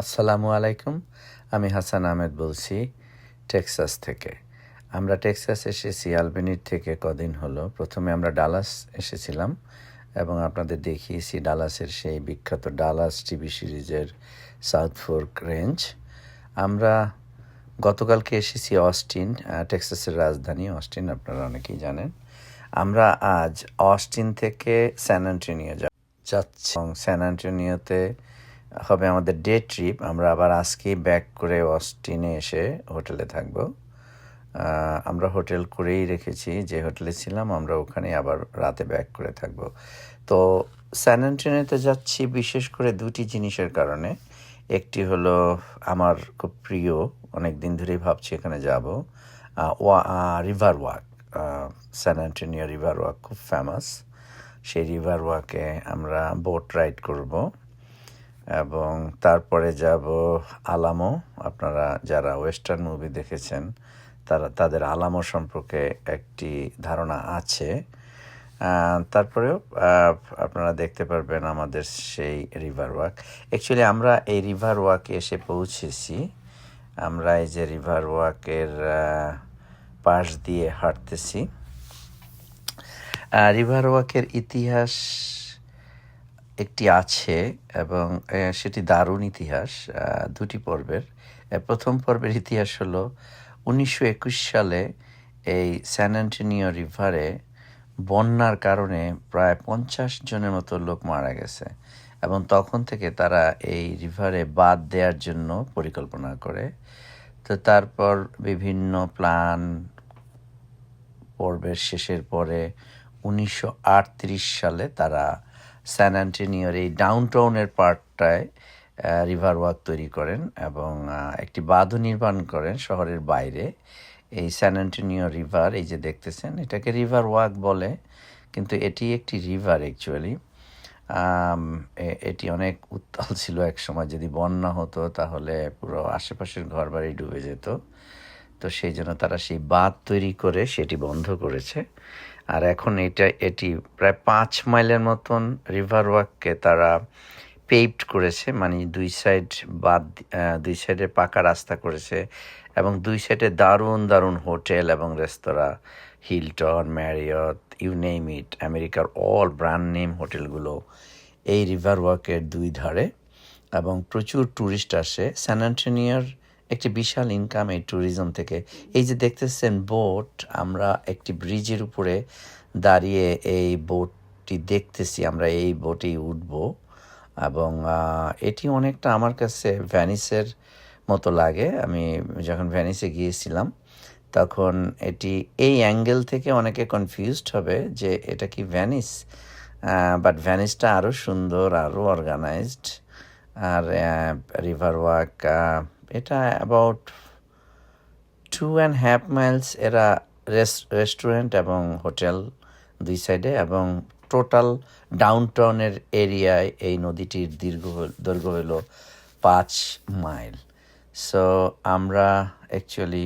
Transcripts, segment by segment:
আসসালামু আলাইকুম, আমি হাসান আহমেদ বলছি টেক্সাস থেকে। আমরা টেক্সাস এসেছি আলবেনির থেকে, কদিন হলো। প্রথমে আমরা ডালাস এসেছিলাম এবং আপনাদের দেখিয়েছি ডালাসের সেই বিখ্যাত ডালাস টিভি সিরিজের সাউথ ফোর্ক রেঞ্জ। আমরা গতকালকে এসেছি অস্টিন টেক্সাসের রাজধানী অস্টিন, আপনারা অনেকেই জানেন। আমরা আজ অস্টিন থেকে স্যান অ্যান্টোনিও যাচ্ছি। এবং স্যান অ্যান্টোনিওতে হবে আমাদের ডে ট্রিপ আমরা আবার আজকেই ব্যাক করে অস্টিনে এসে হোটেলে থাকব। আমরা হোটেল করেই রেখেছি, যে হোটেলে ছিলাম, আমরা ওখানে আবার রাতে ব্যাক করে থাকব। তো স্যান অ্যান্টোনিওতে যাচ্ছি বিশেষ করে দুটি জিনিসের কারণে। একটি হলো আমার খুব প্রিয় অনেক দিন ধরেই ভাবছি এখানে যাব। ওয়া river walk San Antonio river walk খুব ফেমাস সেই রিভার ওয়াকে আমরা বোট রাইড করব। এবং তারপরে যাব আলামো। আপনারা যারা ওয়েস্টার্ন মুভি দেখেছেন, তারা, তাদের আলামো সম্পর্কে একটি ধারণা আছে। তারপরেও আপনারা দেখতে পারবেন আমাদের সেই রিভার ওয়াক। অ্যাকচুয়ালি আমরা এই রিভার ওয়াকে এসে পৌঁছেছি। আমরা এই যে রিভার ওয়াকের পাশ দিয়ে হাঁটতেছি। রিভার ওয়াকের ইতিহাস একটি আছে এবং সেটি দারুণ ইতিহাস দুটি পর্বের। প্রথম পর্বের ইতিহাস হলো উনিশশো একুশ সালে এই স্যান অ্যান্টোনিও রিভারে বন্যার কারণে প্রায় পঞ্চাশ জনের মতো লোক মারা গেছে এবং তখন থেকে তারা এই রিভারে বাদ দেওয়ার জন্য পরিকল্পনা করে। তো তারপর বিভিন্ন প্ল্যান পর্বের শেষের পরে উনিশশো আটত্রিশ সালে তারা স্যান অ্যান্টোনিওর এই ডাউনটাউনের পার্টটায় রিভার ওয়াক তৈরি করেন এবং একটি বাঁধও নির্মাণ করেন শহরের বাইরে। এই স্যান অ্যান্টোনিও রিভার এই যে দেখতেছেন, এটাকে রিভার ওয়াক বলে, কিন্তু এটি একটি রিভার অ্যাকচুয়ালি এটি অনেক উত্তাল ছিল এক সময়, যদি বন্যা হতো তাহলে পুরো আশেপাশের ঘর বাড়ি ডুবে যেত। তো সেই জন্য তারা সেই বাঁধ তৈরি করে সেটি বন্ধ করেছে। আর এখন এটা, এটি প্রায় পাঁচ মাইলের মতন রিভার ওয়াককে তারা পেভড করেছে মানে দুই সাইড বাদ দুই সাইডে পাকা রাস্তা করেছে এবং দুই সাইডে দারুণ দারুণ হোটেল এবং restaurant Hilton Marriott you name it আমেরিকার অল ব্র্যান্ড নেম হোটেলগুলো এই রিভার ওয়াকের দুই ধারে এবং প্রচুর ট্যুরিস্ট আসে। স্যান একটি বিশাল ইনকাম এই ট্যুরিজম থেকে। এই যে দেখতেছেন বোট আমরা একটি ব্রিজের উপরে দাঁড়িয়ে এই বোটটি দেখতেছি, আমরা এই বোটেই উঠব। এবং এটি অনেকটা আমার কাছে ভ্যানিসের মতো লাগে। আমি যখন ভ্যানিসে গিয়েছিলাম, তখন এটি এই অ্যাঙ্গেল থেকে অনেকে কনফিউজড হবে যে এটা কি ভ্যানিস বাট ভ্যানিসটা আরও সুন্দর আরও অর্গানাইজড আর রিভার ওয়াক এটা about two and half miles এরা রেস্টুরেন্ট এবং হোটেল দুই সাইডে এবং টোটাল ডাউনটাউনের এরিয়ায় এই নদীটির দীর্ঘ দৈর্ঘ্য হলো পাঁচ মাইল সো আমরা অ্যাকচুয়ালি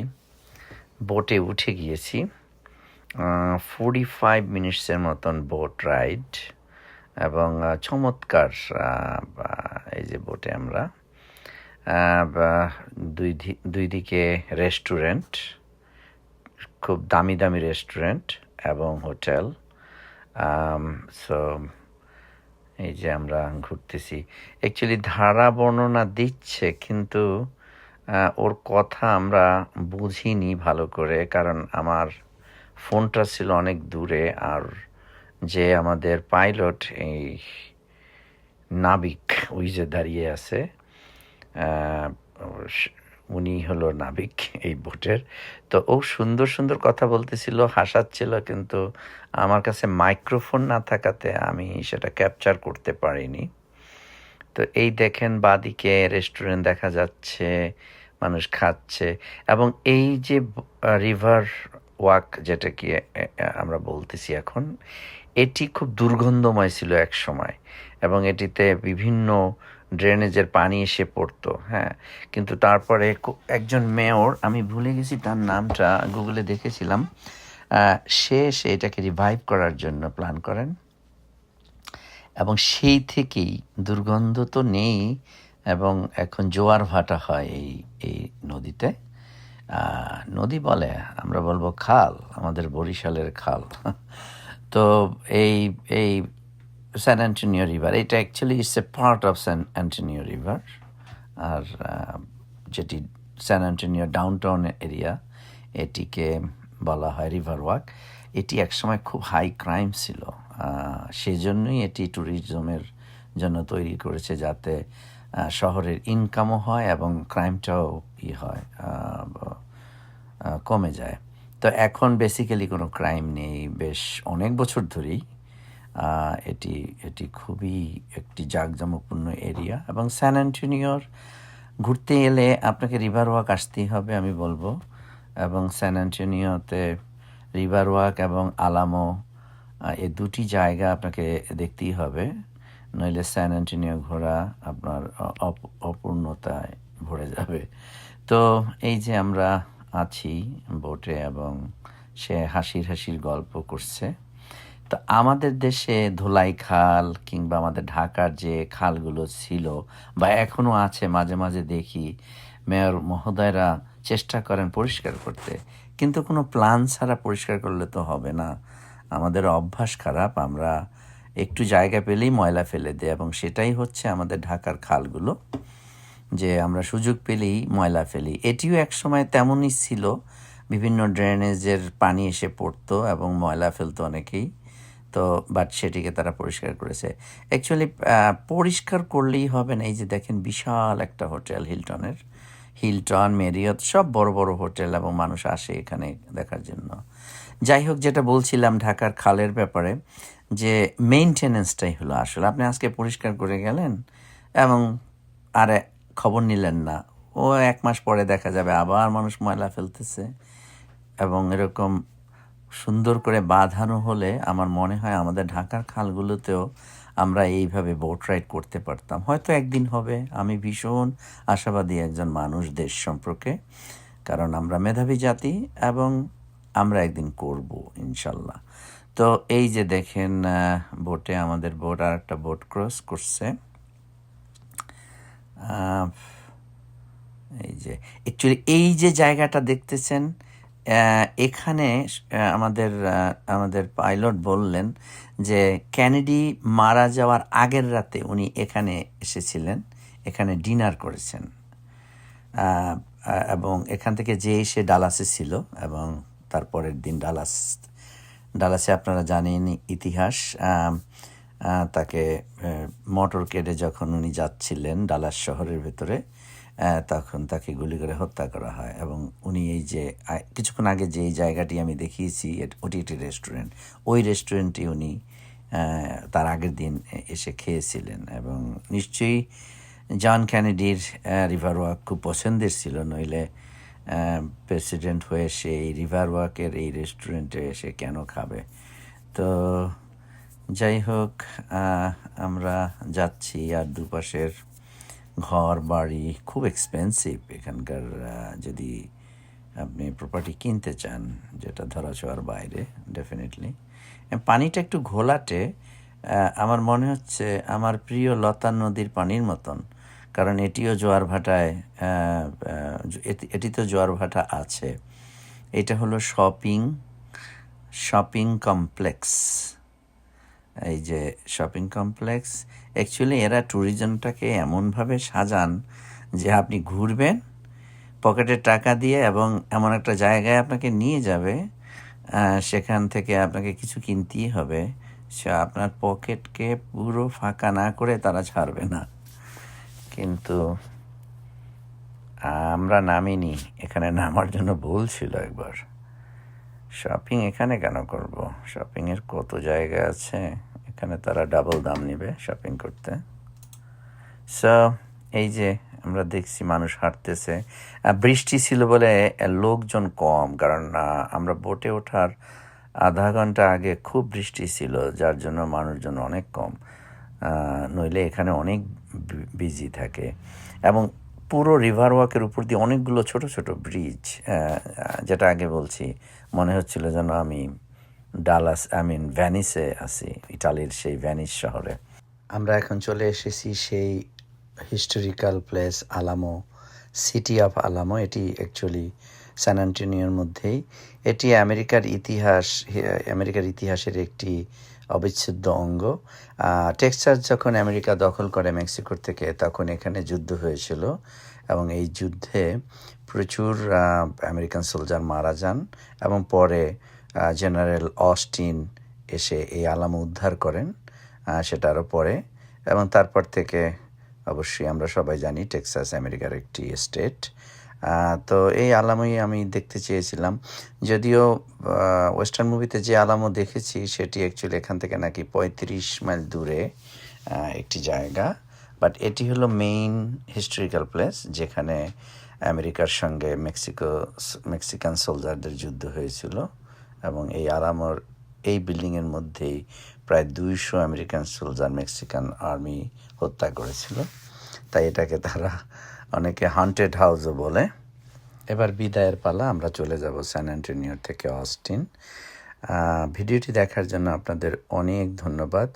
বোটে উঠে গিয়েছি। ফোর্টি ফাইভ মিনিটসের মতন বোট রাইড এবং চমৎকার এই যে বোটে আমরা দুই দুই দিকে রেস্টুরেন্ট খুব দামি দামি রেস্টুরেন্ট এবং হোটেল সো এই যে আমরা ঘুরতেছি। অ্যাকচুয়ালি ধারা বর্ণনা দিচ্ছে, কিন্তু ওর কথা আমরা বুঝিনি ভালো করে, কারণ আমার ফোনটা ছিল অনেক দূরে, আর যে আমাদের পাইলট এই নাবিক, ওই যে দাঁড়িয়ে আছে উনি হলো নাবিক এই বোটের। তো ও সুন্দর সুন্দর কথা বলতেছিল, হাসাচ্ছিল, কিন্তু আমার কাছে মাইক্রোফোন না থাকাতে আমি সেটা ক্যাপচার করতে পারিনি। তো এই দেখেন বাদিকে রেস্টুরেন্ট দেখা যাচ্ছে, মানুষ খাচ্ছে, এবং এই যে রিভার ওয়াক যেটা কি আমরা বলতেছি এখন, এটি খুব দুর্গন্ধময় ছিল এক সময়, এবং এটিতে বিভিন্ন ড্রেনেজের পানি এসে পড়তো হ্যাঁ। কিন্তু তারপরে একজন মেয়র, আমি ভুলে গেছি তার নামটা, গুগলে দেখেছিলাম সে সে এটাকে রিভাইভ করার জন্য প্ল্যান করেন। এবং সেই থেকেই দুর্গন্ধ তো নেই, এবং এখন জোয়ার ভাটা হয় এই এই নদীতে। নদী বলে, আমরা বলব খাল, আমাদের বরিশালের খাল। তো এই এই স্যান অ্যান্টনিও রিভার এটা actually it's a part of San Antonio river আর যেটি স্যান অ্যান্টনিও ডাউনটাউন এরিয়া এটিকে বলা হয় রিভার ওয়াক এটি একসময় খুব হাই ক্রাইম ছিল। আহ, সেজন্যই এটি ট্যুরিজমের জন্য তৈরি করেছে যাতে শহরের ইনকামও হয় এবং ক্রাইমটাও ই হয় কমে যায়। তো এখন বেসিক্যালি কোনো ক্রাইম নেই। বেশ অনেক বছর ধরেই এটি এটি খুবই একটি জাঁকজমকপূর্ণ এরিয়া এবং স্যান অ্যান্টনিওর ঘুরতে এলে আপনাকে রিভার ওয়াক আসতেই হবে, আমি বলব। এবং স্যান অ্যান্টনিওতে রিভার ওয়াক এবং আলামো এ দুটি জায়গা আপনাকে দেখতেই হবে। নইলে স্যান অ্যান্টনিও ঘোরা আপনার অপ- অপূর্ণতায় ভরে যাবে। তো এই যে আমরা আছি বোটে এবং সে হাসির হাসির গল্প করছে। তো আমাদের দেশে ধোলাই খাল কিংবা আমাদের ঢাকার যে খালগুলো ছিল বা এখনও আছে, মাঝে মাঝে দেখি, মেয়র মহোদয়রা চেষ্টা করেন পরিষ্কার করতে। কিন্তু কোনো প্ল্যান ছাড়া পরিষ্কার করলে তো হবে না। আমাদের অভ্যাস খারাপ, আমরা একটু জায়গা পেলেই ময়লা ফেলে দিই এবং সেটাই হচ্ছে আমাদের ঢাকার খালগুলো, যে আমরা সুযোগ পেলেই ময়লা ফেলি। এটিও এক সময় তেমনই ছিল। বিভিন্ন ড্রেনেজের পানি এসে পড়তো এবং ময়লা ফেলতো অনেকেই। তো বাট সেটিকে তারা পরিষ্কার করেছে। অ্যাকচুয়ালি পরিষ্কার করলেই হবে না। এই যে দেখেন, বিশাল একটা হোটেল হিলটনের। হিলটন, মেরিয়ত, সব বড় বড় হোটেল এবং মানুষ আসে এখানে দেখার জন্য। যাই হোক, যেটা বলছিলাম ঢাকার খালের ব্যাপারে, যে মেইনটেনেন্সটাই হলো আসলে। আপনি আজকে পরিষ্কার করে গেলেন এবং আর খবর নিলেন না। ও এক মাস পরে দেখা যাবে আবার মানুষ ময়লা ফেলতেছে এবং এরকম সুন্দর করে বাঁধানো হলে আমার মনে হয় আমাদের ঢাকার খালগুলোতেও আমরা এইভাবে বোট রাইড করতে পারতাম। হয়তো একদিন হবে। আমি ভীষণ আশাবাদী একজন মানুষ দেশ সম্পর্কে, কারণ আমরা মেধাবী জাতি এবং আমরা একদিন করব ইনশাল্লাহ। তো এই যে দেখেন বোটে আমাদের বোট আর একটা বোট ক্রস করছে এই যে অ্যাকচুয়ালি এই যে জায়গাটা দেখতেছেন এখানে আমাদের আমাদের পাইলট বললেন যে ক্যানেডি মারা যাওয়ার আগের রাতে উনি এখানে এসেছিলেন, এখানে ডিনার করেছেন। এবং এখান থেকে যে সে ডালাসে ছিল এবং তারপরের দিন ডালাস, ডালাসে আপনারা জানেন ইতিহাস তাকে মোটর কেটে যখন উনি যাচ্ছিলেন ডালাস শহরের ভেতরে তখন তাকে গুলি করে হত্যা করা হয় এবং উনি এই যে কিছুক্ষণ আগে যে জায়গাটি আমি দেখিয়েছি ওটি একটি রেস্টুরেন্ট। ওই রেস্টুরেন্টে উনি তার আগের দিন এসে খেয়েছিলেন এবং নিশ্চয়ই জন ক্যানেডির রিভার ওয়াক খুব পছন্দের ছিল, নইলে প্রেসিডেন্ট হয়ে সে এই রিভার ওয়াকের এই রেস্টুরেন্টে এসে কেন খাবে? তো যাই হোক আমরা যাচ্ছি আর দুপাশের ঘর, বাড়ি খুব এক্সপেন্সিভ এখানকার যদি আপনি প্রপার্টি কিনতে চান, যেটা ধরাছোঁয়ার বাইরে ডেফিনেটলি পানিটা একটু ঘোলাটে আমার মনে হচ্ছে আমার প্রিয় লতা নদীর পানির মতন, কারণ এটিও জোয়ার ভাটায় এটি- তো জোয়ার ভাটা আছে। এটা হলো শপিং শপিং কমপ্লেক্স এই যে শপিং কমপ্লেক্স অ্যাকচুয়ালি এরা ট্যুরিজমটাকে এমনভাবে সাজান যে আপনি ঘুরবেন পকেটে টাকা দিয়ে এবং এমন একটা জায়গায় আপনাকে নিয়ে যাবে সেখান থেকে আপনাকে কিছু কিনতেই হবে। সে আপনার পকেটকে পুরো ফাঁকা না করে তারা ছাড়বে না। কিন্তু আমরা নামিনি, এখানে নামার জন্য ভুল ছিল একবার। শপিং এখানে কেন করব? শপিংয়ের কত জায়গা আছে? এখানে তারা ডাবল দাম নেবে শপিং করতে। সো এই যে আমরা দেখছি মানুষ হাঁটতেছে। বৃষ্টি ছিল বলে লোকজন কম, কারণ আমরা বোটে ওঠার আধা ঘণ্টা আগে খুব বৃষ্টি ছিল, যার জন্য মানুষজন অনেক কম। নইলে এখানে অনেক বিজি থাকে। এবং পুরো রিভার ওয়াকের উপর দিয়ে অনেকগুলো ছোট ছোট ব্রিজ যেটা আগে বলছি। মনে হচ্ছিল যেন আমি ডালাস, আই মিন ভ্যানিসে আছি ইটালির সেই ভ্যানিস শহরে। আমরা এখন চলে এসেছি সেই historical place Alamo, city of Alamo. এটি অ্যাকচুয়ালি স্যান অ্যান্টোনিওর মধ্যেই। এটি আমেরিকার ইতিহাস, আমেরিকার ইতিহাসের একটি অবিচ্ছেদ্য অঙ্গ। টেক্সাস যখন আমেরিকা দখল করে মেক্সিকোর থেকে, তখন এখানে যুদ্ধ হয়েছিল এবং এই যুদ্ধে প্রচুর আমেরিকান সোলজার মারা যান এবং পরে জেনারেল অস্টিন এসে এই আলাম উদ্ধার করেন আহ, সেটা আরও পরে এবং তারপর থেকে অবশ্যই আমরা সবাই জানি টেক্সাস আমেরিকার একটি স্টেট। তো এই আলামই আমি দেখতে চেয়েছিলাম। যদিও ওয়েস্টার্ন মুভিতে যে আলামও দেখেছি সেটি অ্যাকচুয়ালি এখান থেকে নাকি পঁয়ত্রিশ মাইল দূরে একটি জায়গা। বাট এটি হলো মেইন হিস্টোরিক্যাল প্লেস যেখানে আমেরিকার সঙ্গে মেক্সিকো, মেক্সিকান সোলজারদের যুদ্ধ হয়েছিল এবং এই আলামর এই বিল্ডিংয়ের মধ্যেই প্রায় দুইশো আমেরিকান সোলজার মেক্সিকান আর্মি হত্যা করেছিল। তাই এটাকে তারা অনেকে হান্টেড হাউসও বলে। এবার বিদায়ের পালা, আমরা চলে যাব স্যান অ্যান্টোনিও থেকে অস্টিন। ভিডিওটি দেখার জন্য আপনাদের অনেক ধন্যবাদ।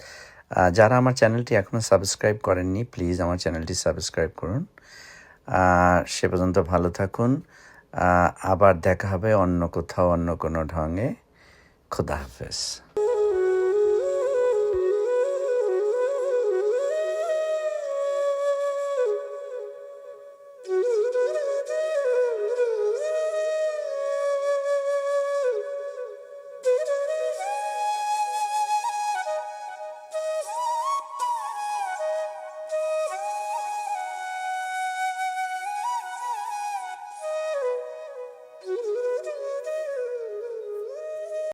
যারা আমার চ্যানেলটি এখনও সাবস্ক্রাইব করেননি, প্লিজ আমার চ্যানেলটি সাবস্ক্রাইব করুন। সে পর্যন্ত ভালো থাকুন। আবার দেখা হবে অন্য কোথাও অন্য কোনো ঢঙে। খোদা হাফেজ।